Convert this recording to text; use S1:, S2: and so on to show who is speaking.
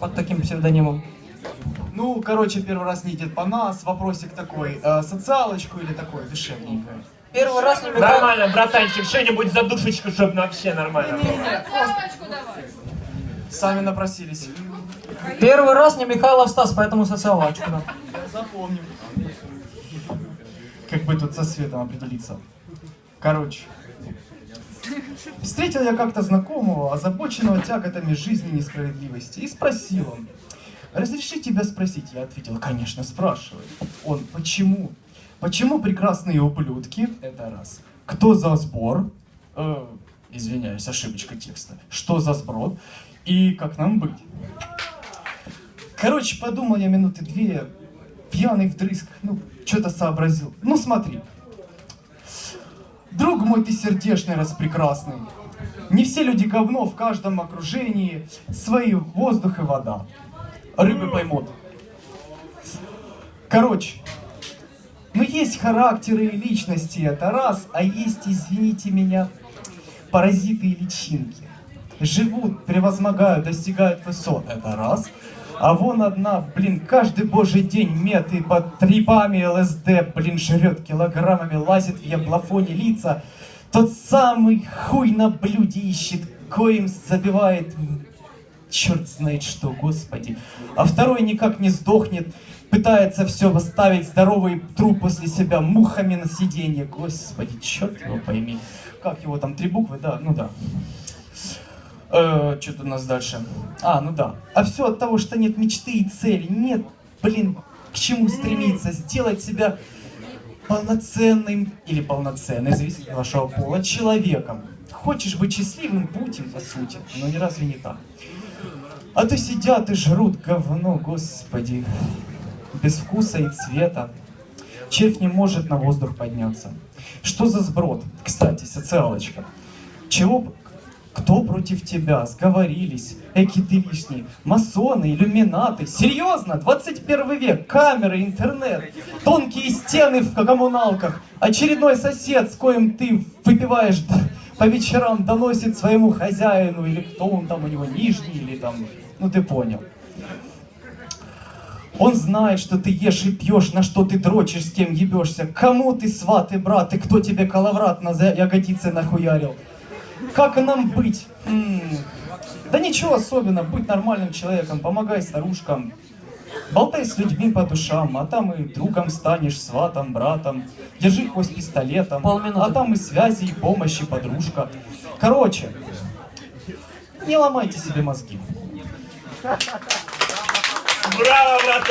S1: под таким псевдонимом?
S2: Ну, короче, первый раз не Дед Панас, вопросик такой, э, социалочку или такое, душевненькое.
S1: Первый раз не Михаил...
S3: Нормально, братанчик, что-нибудь за душечку, чтобы вообще нормально было.
S4: Социалочку давай.
S2: Сами напросились.
S1: Первый раз не Михайлов Стас, поэтому социалочку. да.
S2: Запомним. Как бы тут со светом определиться. Короче. Встретил я как-то знакомого, озабоченного тяготами жизни и несправедливости, и спросил он, «Разреши тебя спросить?» Я ответил, «Конечно, спрашивай». Он, «Почему? Почему прекрасные ублюдки?» Это раз. «Кто за сбор?» Э, Извиняюсь, ошибочка текста. «Что за сброд?» И «Как нам быть?» Короче, подумал я минуты две, пьяный вдрызг, ну, что-то сообразил. Ну, смотри. Друг мой ты сердечный, распрекрасный. Не все люди говно, в каждом окружении свои воздух и вода. Рыбы поймут. Короче, ну есть характеры и личности, это раз, а есть, извините меня, паразиты и личинки. Живут, превозмогают, достигают высот, это раз. А вон одна, блин, каждый божий день меты под трипами ЛСД, блин, жрет килограммами, лазит в яблофоне лица. Тот самый хуй на блюде ищет, коим забивает черт знает что, господи. А второй никак не сдохнет, пытается все восставить, здоровый труп после себя мухами на сиденье. Господи, черт его пойми. Как его там, три буквы, да, ну да. Э, что тут у нас дальше? А, ну да. А все от того, что нет мечты и цели, нет, блин, к чему стремиться, сделать себя полноценным или полноценной, зависит от вашего пола, человеком. Хочешь быть счастливым, будь им, по сути, но не разве не так? А то сидят и жрут говно, господи, без вкуса и цвета. Червь не может на воздух подняться. Что за сброд? Кстати, социалочка. Чего, кто против тебя? Сговорились. Эки ты лишний. Масоны, иллюминаты. Серьезно? 21 век. Камеры, интернет. Тонкие стены в коммуналках. Очередной сосед, с коим ты выпиваешь по вечерам, доносит своему хозяину. Или кто он там у него, нижний или там... Ну ты понял. Он знает, что ты ешь и пьешь, на что ты дрочишь, с кем ебешься. Кому ты сват и брат, и кто тебе коловрат на ягодицы нахуярил. Как нам быть? М, Да ничего особенного, будь нормальным человеком, помогай старушкам. Болтай с людьми по душам, а там и другом станешь, сватом, братом. Держи хвост пистолетом,
S1: Полминуты.
S2: а там и связи, и помощь, и подружка. Короче, не ломайте себе мозги.
S3: Браво, братан!